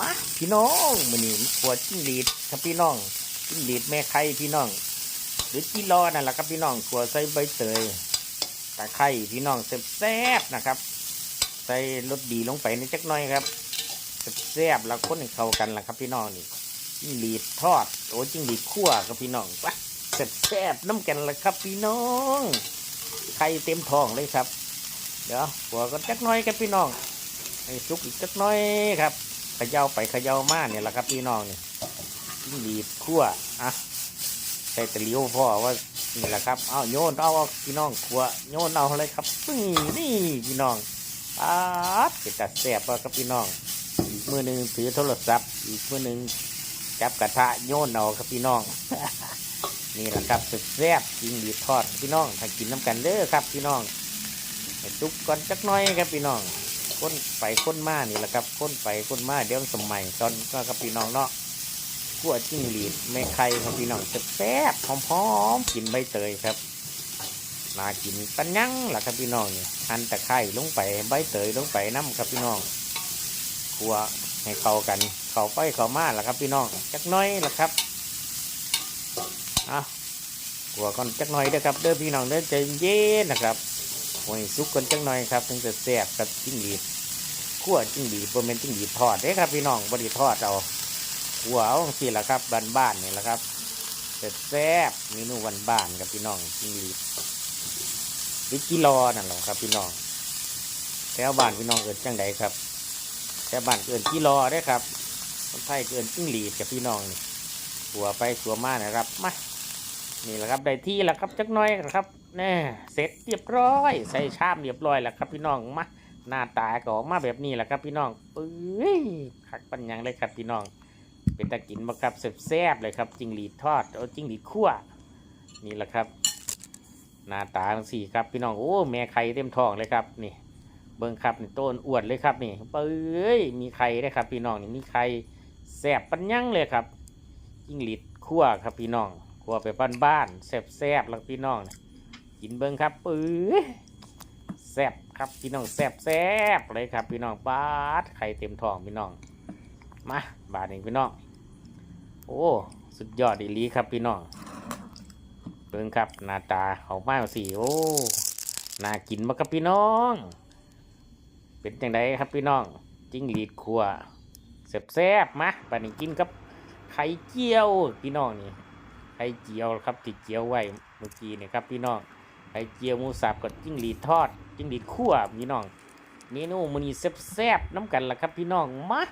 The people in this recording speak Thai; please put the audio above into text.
มาพี่น้องมื้อนี้ขวดจิ้งหรีดครับพี่น้องจิ้งหรีดแม่ไข่พี่น้อง หรือจีรอนั่นแหละครับพี่น้องขวดใส่ใบเตยตะไคร้พี่น้องแซ่บๆนะครับ ใส่รสดีลงไปนิดจักหน่อยครับแซ่บๆแล้วคนเข้ากันล่ะครับ พี่น้องนี่จิ้งหรีดทอดโอ้จิ้งหรีดคั่วครับพี่น้องปะแซ่บๆน้ำกันล่ะครับ พี่น้องไข่เต็มท้องเลยครับ เดี๋ยวหัวก็จักหน้อยครับพี่น้องให้สุกอีกจักหน้อยครับ ขย่าไปเขย่ามาเนี่ยแหละครับพี่น้องนี่จิ้งหรีดคั่วอะใส่ตะลิวพ่อว่านี่แหละครับเอาโยนเอาพี่น้องคั่วโยนเอาเลยครับนี่นี่พี่น้องอาดเป็นตัดแสบว่าครับพี่น้อง อีกมือหนึ่งถือโทรศัพท์ อีกมือหนึ่งจับกระทะโยนเอาครับพี่น้อง นี่แหละครับสุดแซ่บจริงดีทอดพี่น้องถ้ากินน้ำกันเด้อครับพี่น้องให้ซุกก่อนจักหน้อยครับพี่น้อง ค้นไปค้นมานี่แหละครับค้นไปค้นมาเดี๋ยวสมัยตอนก็ครับพี่น้องเนาะขั่วจิ้งหรีดไม่ไข่ครับพี่น้องแซ่บหอมๆกินใบเตยครับนากินปันยังล่ะครับพี่น้องนี่หั่นตะไคร้ลงไปใบเตยลงไปน้ำครับพี่น้องขัวให้เข้ากันเข้าไปเข้ามาล่ะครับพี่น้องจักน้อยล่ะครับอะขัวก่อนจักน้อยเด้อครับเด้อพี่น้องเด้อใจเย็นนะครับ โอ้สุกก่อนจักหน้อยครับถึงจะแซ่บกับจิ้งหรีดขั่วจิ้งหรีดโปรเมนจิ้งหรีดทอดเด้ครับพี่น้องบไดีทอดเอาขัวเอาสิละครับบ้านๆนี่แหละครับจะแซ่บเมนูบ้านๆกับพี่น้องจิ้งหรีดหรือกิโลนั่นแหละครับ พี่น้องแถวบ้านพี่น้องเอิดจังใดครับแต่บ้านเกินที่รอได้ครับคนไทยเกินจิ้งหรีดกับพี่น้องนี่หัวไปหัวมานะครับมา นี่แหละครับได้ที่แล้วครับจักน้อยครับแน่เสร็จเรียบร้อย ใส่ชามเรียบร้อยแล้วครับพี่น้องมาหน้าตาก็ออกมาแบบนี้แหละครับพี่น้องปื้ยผักปัญญังเลยครับพี่น้อง เป็นตะกินมาครับแซ่บๆเลยครับจิ้งหรีดทอดเอาจิ้งหรีดคั่วนี่แหละครับ หน้าตาทั้งสี่ครับพี่น้องโอ้แม่ไข่เต็มท้องเลยครับนี่ เบิ้งครับนี่ต้นอวดเลยครับนี่เป้ยมีไข่ด้วยครับ พี่น้องนี่มีไข่แสบปัญญังเลยครับยิ่งหลิดคั่วครับพี่น้อง วไปบ้านบ้านๆแสบแสบๆแล้วพี่น้องนี่กินเบิ้งครับปื้ยแสบครับพี่น้องแสบแสบเลยครับพี่น้องปาดไข่เต็มท้องพี่น้องมาบาดนี้พี่น้องโอ้สุดยอดดีลีครับพี่น้องเบิ้งครับหน้าตาเขามาสีโอ้น่ากินมากครับพี่น้อง เป็นจังไดครับพี่น้องจิ้งหรีดขัวแซ่บๆมาบัดนี้กินกับไข่เจียวพี่น้องนี่ ข่เจียวครับที่เจียวไว้เมื่อกี้นี่ครับพี่น้องไข่เจียวหมูสับกับจิ้งหรีดทอดจิ้งหรีดขั่วพี่น้องเมนูมันนี่แซ่บๆน้ำกันล่ะครับพี่น้องมา